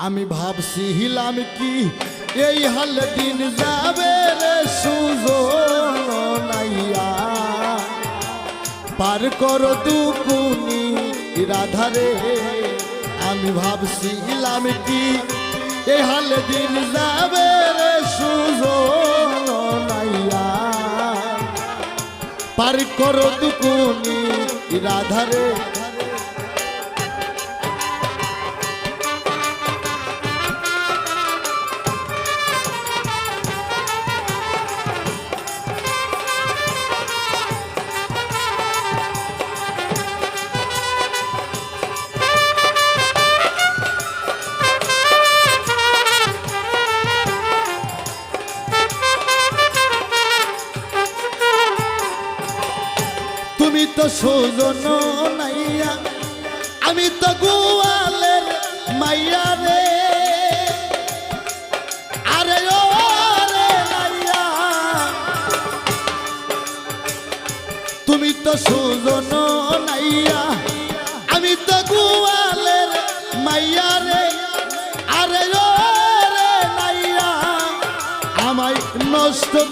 আমি ভাবছিলাম কি, এই হাল দিন যাবে রে সুজন নাইয়া। পার করো দুকুনি রাধারে আমি ভাবছিলাম কি, এই হাল দিন যাবে রে সুজন নাইয়া। পার করো দুকুনি রাধারে সুজন নাইয়া আমি তো গোয়ালের মাইয়া রে। আরে ও রে নাইয়া তুমি তো সুজন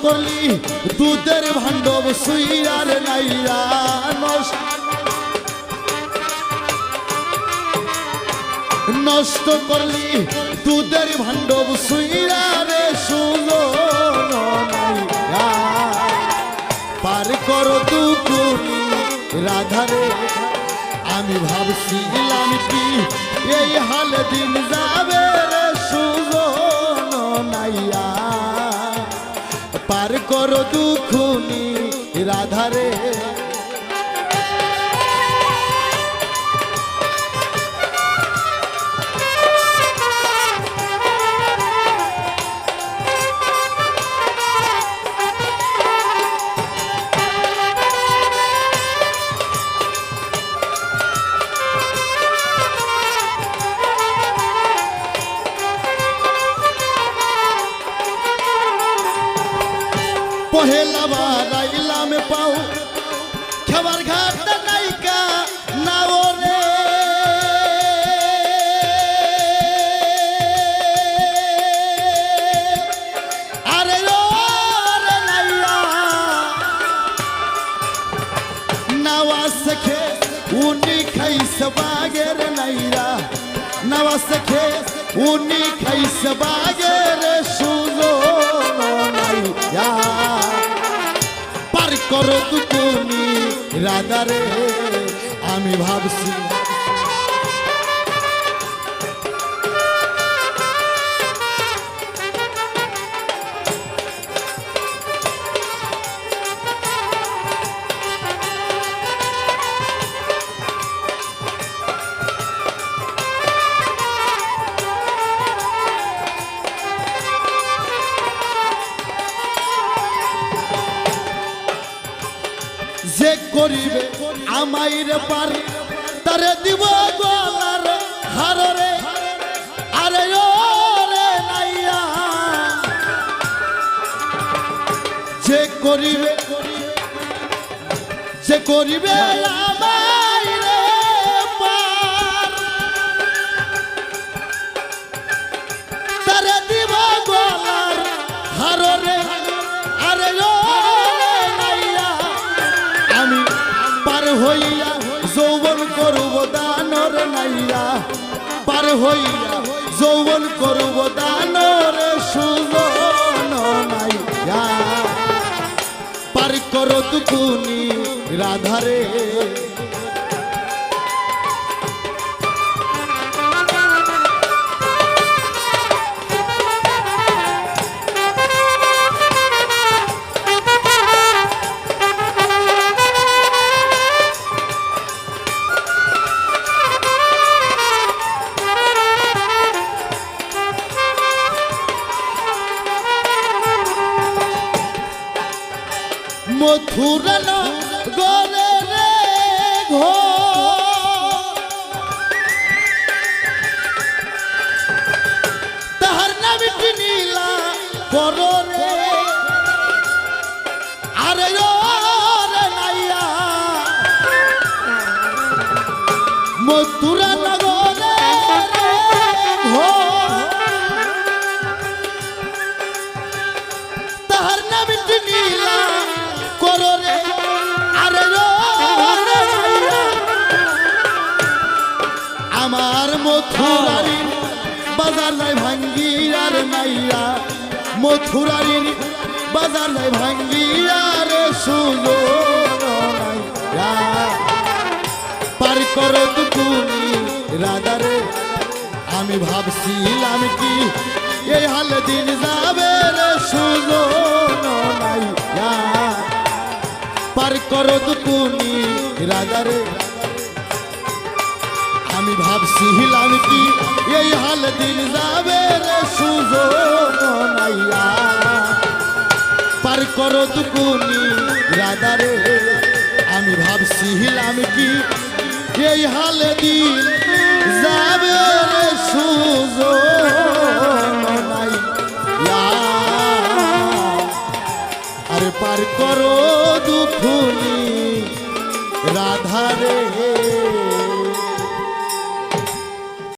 করলি দুধের ভাণ্ডব সুইয়ার নাইয়া নষ্ট করলি দুধের ভাণ্ডব সুইয়ারে নাইয়া পার করো দুকুনি রাধারে আমি ভাবছিলাম কি এই হাল দিন যাবে। দুঃখ দুখুনি রাধারে পহেলা বার আইলাম পাও। খাবার ঘাট নাইকা নাও রে। আরে রে নাইয়া। নাওয়া সখে উনি খাইস বাগের নাইরা। নাওয়া সখে উনি খাইস বাগের সুজো নাইয়া। করো তুমি রাধারে আমি ভাবছি করিবে আমাইর পার। তারে দিব গলার হাররে। আরে ও রে নাইয়া। যে করিবে যে করিবে পার হইয়া যৌবন করব দানর নাইয়া। পার হইয়া যৌবন করব দানর সুজন নাইয়া। পার করো তুকুনি রাধারে। মথুরানো গরে রে ঘর মথুরা নগরে তাহার নাম তিনি মথুরারি বাজার যায় ভাঙ্গি আর নাইয়া মথুরারি বাজার যায় ভাঙ্গি আর সুযোগ নাইয়া পার করো দুকুনি রাধারে আমি ভাবছিলাম কি এই হাল দিন যাবে রে সুযোগ নাইয়া পার করো দুকুনি রাধারে আমি ভাবছিলাম কি, এই হাল দিন যাবে রে সুযোগ নাইয়া। পার করো দুকুনি রাধারে আমি ভাবছিলাম কি, এই হাল দিন যাবে রে নাইয়া। আরে পার করো দুখুনি রাধারে